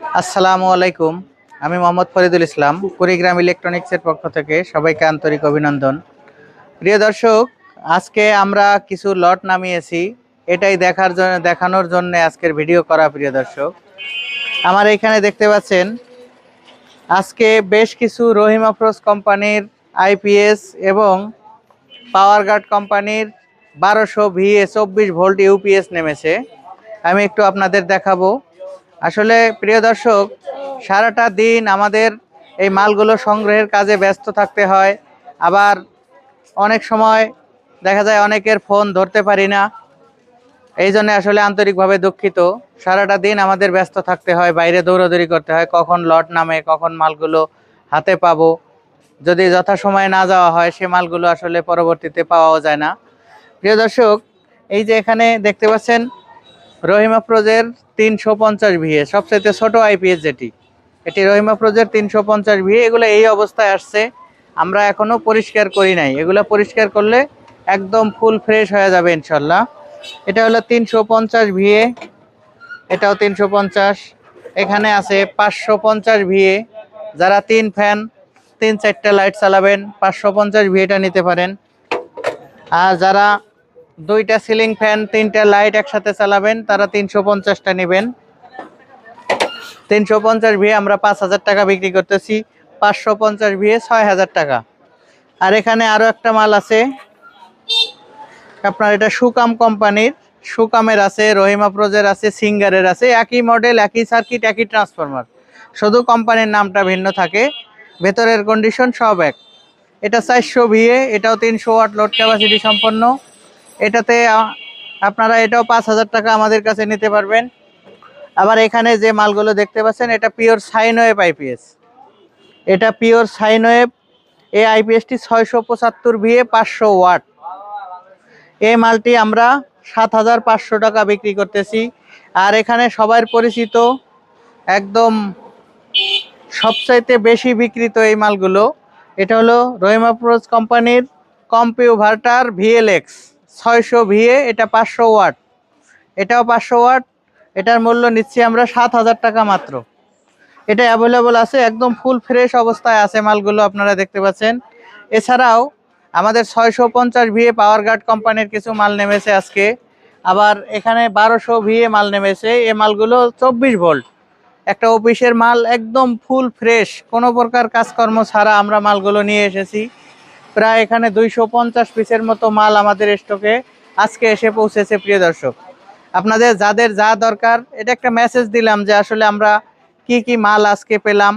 আসসালামু আলাইকুম। আমি মোহাম্মদ ফরিদুল ইসলাম, কুড়িগ্রাম ইলেকট্রনিক্সের পক্ষ থেকে সবাইকে আন্তরিক অভিনন্দন। প্রিয় দর্শক, আজকে আমরা কিছু লট নামিয়েছি। এটাই দেখার জন্য দেখানোর জন্য আজকের ভিডিও করা, প্রিয় দর্শক। আমার এখানে দেখতে পাচ্ছেন, আজকে বেশ কিছু রহিম আফরোজ কোম্পানির আইপিএস এবং পাওয়ার গার্ড কোম্পানির বারোশো ভিএ চব্বিশ ভোল্ট ইউপিএস নেমেছে। আমি একটু আপনাদের দেখাবো। আসলে প্রিয় দর্শক, সারাটা দিন আমাদের এই মালগুলো সংগ্রহের কাজে ব্যস্ত থাকতে হয়। আবার অনেক সময় দেখা যায় অনেকের ফোন ধরতে পারি না। এই জন্য আসলে আন্তরিকভাবে দুঃখিত। সারাটা দিন আমাদের ব্যস্ত থাকতে হয়, বাইরে দৌড়াদৌড়ি করতে হয়, কখন লট নামে, কখন মালগুলো হাতে পাবো। যদি যথাসময়ে না যাওয়া হয়, সে মালগুলো আসলে পরবর্তীতে পাওয়াও যায় না। প্রিয় দর্শক, এই যে এখানে দেখতে পাচ্ছেন রহিমা প্রোজের তিনশো পঞ্চাশ ভিএ সবচেয়ে ছোট আইপিএস যেটি। এটি রহিমা প্রোজের তিনশো পঞ্চাশ ভিএ, এগুলো এই অবস্থায় আসছে। আমরা এখনও পরিষ্কার করি নাই। এগুলো পরিষ্কার করলে একদম ফুল ফ্রেশ হয়ে যাবে ইনশাল্লাহ। এটা হলো তিনশো পঞ্চাশ ভিএ, এটাও তিনশো পঞ্চাশ। এখানে আছে পাঁচশো পঞ্চাশ ভিএ। যারা তিন ফ্যান তিন চারটা লাইট চালাবেন, পাঁচশো পঞ্চাশ ভিএটা নিতে পারেন। আর যারা দুইটা সিলিং ফ্যান তিনটা লাইট একসাথে চালাবেন, তারা তিনশো পঞ্চাশটা নেবেন। তিনশো পঞ্চাশ ভিয়ে আমরা পাঁচ হাজার টাকা বিক্রি করতেছি, পাঁচশো পঞ্চাশ ভিএ ছয় হাজার টাকা। আর এখানে আরও একটা মাল আছে, আপনার এটা সুকাম কোম্পানির, সুকামের আছে, রহিমা প্রোজের আছে, সিঙ্গারের আছে, একই মডেল একই সার্কিট একই ট্রান্সফরমার শুধু কোম্পানির নামটা ভিন্ন থাকে, ভেতরের কন্ডিশন সব এক। এটা চারশো ভিএ এটাও তিনশো ওয়াট লোড ক্যাপাসিটি সম্পন্ন। এটাতে আপনারা এটাও পাঁচ হাজার টাকা আমাদের কাছে নিতে পারবেন। আবার এখানে যে মালগুলো দেখতে পাচ্ছেন, এটা pure sine sine wave IPS এটা পিওর সাইন সাইনওয়েভ এই আইপিএসটি ছয়শো পঁচাত্তর ভিএ পাঁচশো ওয়াট। এই মালটি আমরা সাত হাজার পাঁচশো টাকা বিক্রি করতেছি। আর এখানে সবার পরিচিত, একদম সবচাইতে বেশি বিক্রিত এই মালগুলো, এটা হলো রহিমা প্রোজ কোম্পানির কম্পিউভার্টার ভিএলএক্স। ছয়শো ভিএ, এটা পাঁচশো ওয়াট। এটাও পাঁচশো ওয়াট, এটার মূল্য নিচ্ছি আমরা সাত হাজার টাকা মাত্র। এটা অ্যাভেলেবল আছে, একদম ফুল ফ্রেশ অবস্থায় আছে মালগুলো, আপনারা দেখতে পাচ্ছেন। এছাড়াও আমাদের ছয়শো পঞ্চাশ ভিএ পাওয়ার গার্ড কোম্পানির কিছু মাল নেমেছে আজকে। আবার এখানে বারোশো ভিএ মাল নেমেছে এই মালগুলো চব্বিশ ভোল্ট। একটা অফিসের মাল একদম ফুল ফ্রেশ কোনো প্রকার কাজকর্ম ছাড়া আমরা মালগুলো নিয়ে এসেছি। প্রায় এখানে দুইশো পঞ্চাশ পিসের মতো মাল আমাদের স্টকে আজকে এসে পৌঁছেছে, প্রিয় দর্শক। আপনাদের যাদের যা দরকার, এটা একটা মেসেজ দিলাম যে আসলে আমরা কি কি মাল আজকে পেলাম।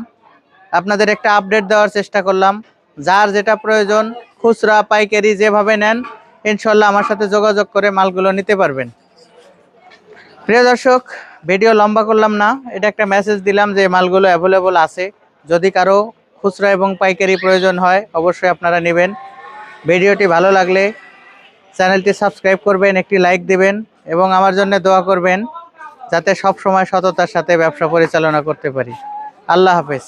আপনাদের একটা আপডেট দেওয়ার চেষ্টা করলাম। যার যেটা প্রয়োজন, খুচরা, পাইকারি, যেভাবে নেন, ইনশাল্লাহ আমার সাথে যোগাযোগ করে মালগুলো নিতে পারবেন। প্রিয় দর্শক ভিডিও লম্বা করলাম না। এটা একটা মেসেজ দিলাম যে মালগুলো অ্যাভেলেবল আছে। যদি কারও খুচরা এবং পাইকারি প্রয়োজন হয়, অবশ্যই আপনারা নেবেন। ভিডিওটি ভালো লাগলে চ্যানেলটি সাবস্ক্রাইব করবেন, একটি লাইক দেবেন এবং আমার জন্য দোয়া করবেন, যাতে সব সময় সততার সাথে ব্যবসা পরিচালনা করতে পারি। আল্লাহ হাফেজ।